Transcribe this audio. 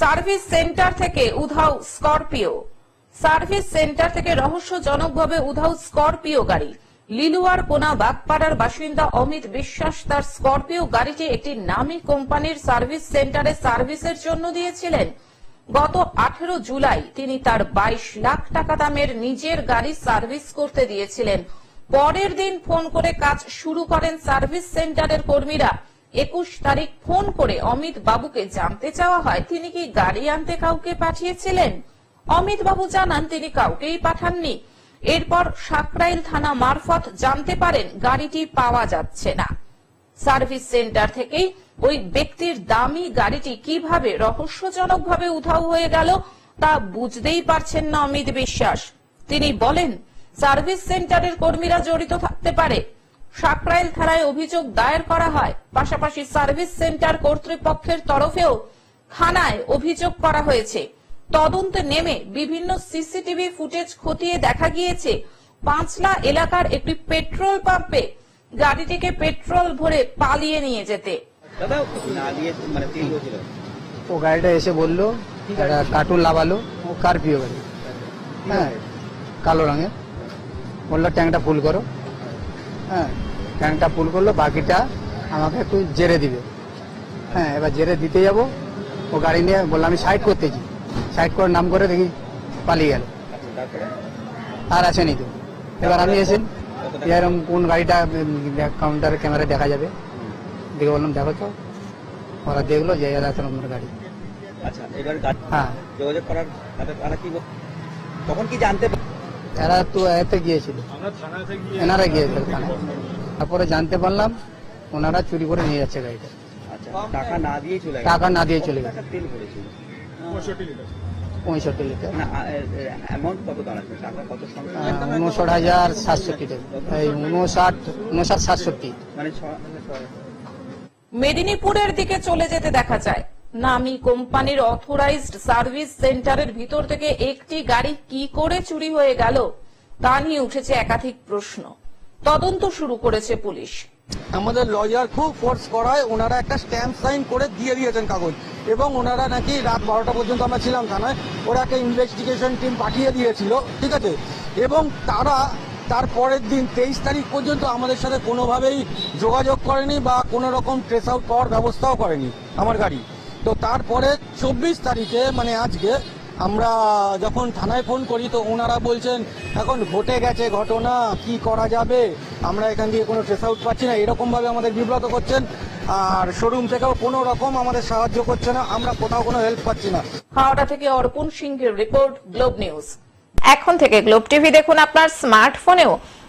Service centre থেকে উধাও Scorpio. Service centre থেকে রহস্যজনকভাবে উধাও স্করপিও গাড়ি। লিলুয়ার কোনা বাগপাড়ার বাসিন্দা অমিত বিশ্বাস তার স্করপিও গাড়িটি একটি নামী কোম্পানির সার্ভিস সেন্টারে সার্ভিসের জন্য দিয়েছিলেন। গত আঠেরো জুলাই তিনি তার বাইশ লাখ টাকা দামের নিজের গাড়ি সার্ভিস করতে দিয়েছিলেন। পরের দিন ফোন করে কাজ শুরু করেন সার্ভিস সেন্টারের কর্মীরা। একুশ তারিখ ফোন করে অমিত বাবুকে জানতে চাওয়া হয়, তিনি কি গাড়ি আনতে কাউকে পাঠিয়েছিলেন? অমিত বাবু জানান, তিনি কাউকেই পাঠাননি। এরপর সাকরাইল থানা মারফত জানতে পারেন গাড়িটি পাওয়া যাচ্ছে না। সার্ভিস সেন্টার থেকেই ওই ব্যক্তির দামি গাড়িটি কীভাবে রহস্যজনকভাবে উধাও হয়ে গেল তা বুঝতেই পারছেন না অমিত বিশ্বাস। তিনি বলেন, সার্ভিস সেন্টারের কর্মীরা জড়িত থাকতে পারে সাকরাইল থানায় অভিযোগ দায়ের করা হয়। পাশাপাশি সার্ভিস সেন্টার কর্তৃপক্ষের তরফেও থানায় অভিযোগ করা হয়েছে। তদন্তে নেমে বিভিন্ন সিসিটিভি ফুটেজ খতিয়ে দেখা গিয়েছে পাঁচলা এলাকার একটি পেট্রোল পাম্পে গাড়িটিকে পেট্রোল ভরে পালিয়ে নিয়ে যেতে। দাদা না দিয়ে মানে ও গাড়িটা এসে বলল কার্টুন লাগালো ও কার্পিও গাড়ি? হ্যাঁ কালো রঙের। বলল ট্যাঙ্কটা ফুল করো। হ্যাঁ ট্যাঙ্কটা ফুল করল বাকিটা আমাকে একটু জেরে দিবে। হ্যাঁ এবার জেরে দিতে যাব। ও গাড়ি নিয়ে বলল আমি সাইড করতেছি সাইড করে নাম করে দেখি পালিয়ে গেল। আর আসেনি তো। এবার আমি এসে এরকম কোন গাড়িটা কাউন্টারে ক্যামেরায় দেখা যাবে। দেখে বললাম দেখো তো। ওরা দেখল যে এরা তো নম্বর গাড়ি। আচ্ছা এবার হ্যাঁ। যোগাযোগ করার তারা কি তখন কি জানতে এরা তো এতে গিয়েছিল। এনারা গিয়েছিল থানায় তারপরে জানতে পারলাম ওনারা চুরি করে নিয়ে যাচ্ছে গাড়িটা। আচ্ছা টাকা না দিয়ে চলে টাকা না দিয়ে চলে গেছে। পঁয়ষট্টি লিটার। উনষট হাজার সাতষট্টি টাকা এই উনষাট উনষাট সাতষট্টি। মানে মেদিনীপুরের দিকে চলে যেতে দেখা যায়। নামি কোম্পানির অথরাইজড সার্ভিস সেন্টারের ভিতর থেকে একটি গাড়ি কি করে চুরি হয়ে গেল, তা নিয়ে উঠেছে একাধিক প্রশ্ন। তদন্ত শুরু করেছে পুলিশ। আমাদের লয়ার খুব ফোর্স করায়, ওনারা একটা স্ট্যাম্প সাইন করে দিয়ে দিয়েছেন কাগজ। এবং ওনারা নাকি রাত বারোটা পর্যন্ত আমরা ছিলাম থানায়, ওরা একটা ইনভেস্টিগেশন টিম পাঠিয়ে দিয়েছিল, ঠিক আছে? এবং তারা তার পরের দিন তেইশ তারিখ পর্যন্ত আমাদের সাথে কোনোভাবেই যোগাযোগ করেনি বা কোনো রকম ট্রেস আউট পাওয়ার ব্যবস্থাও করেনি আমার গাড়ি। তো তারপরে চব্বিশ তারিখে মানে আজকে আমরা যখন থানায় ফোন করি তো ওনারা বলছেন এখন ঘটে গেছে ঘটনা কি করা যাবে? আমরা এখান দিয়ে কোনো ট্রেস আউট পাচ্ছি না। এরকম ভাবে আমাদের বিব্রত করছেন আর শোরুম থেকেও কোনো রকম আমাদের সাহায্য করছে না আমরা কোথাও কোনো হেল্প পাচ্ছি না। হাওড়া থেকে অর্পণ সিংহের রিপোর্ট গ্লোব নিউজ। এখন থেকে গ্লোব টিভি দেখুন আপনার স্মার্টফোনেও।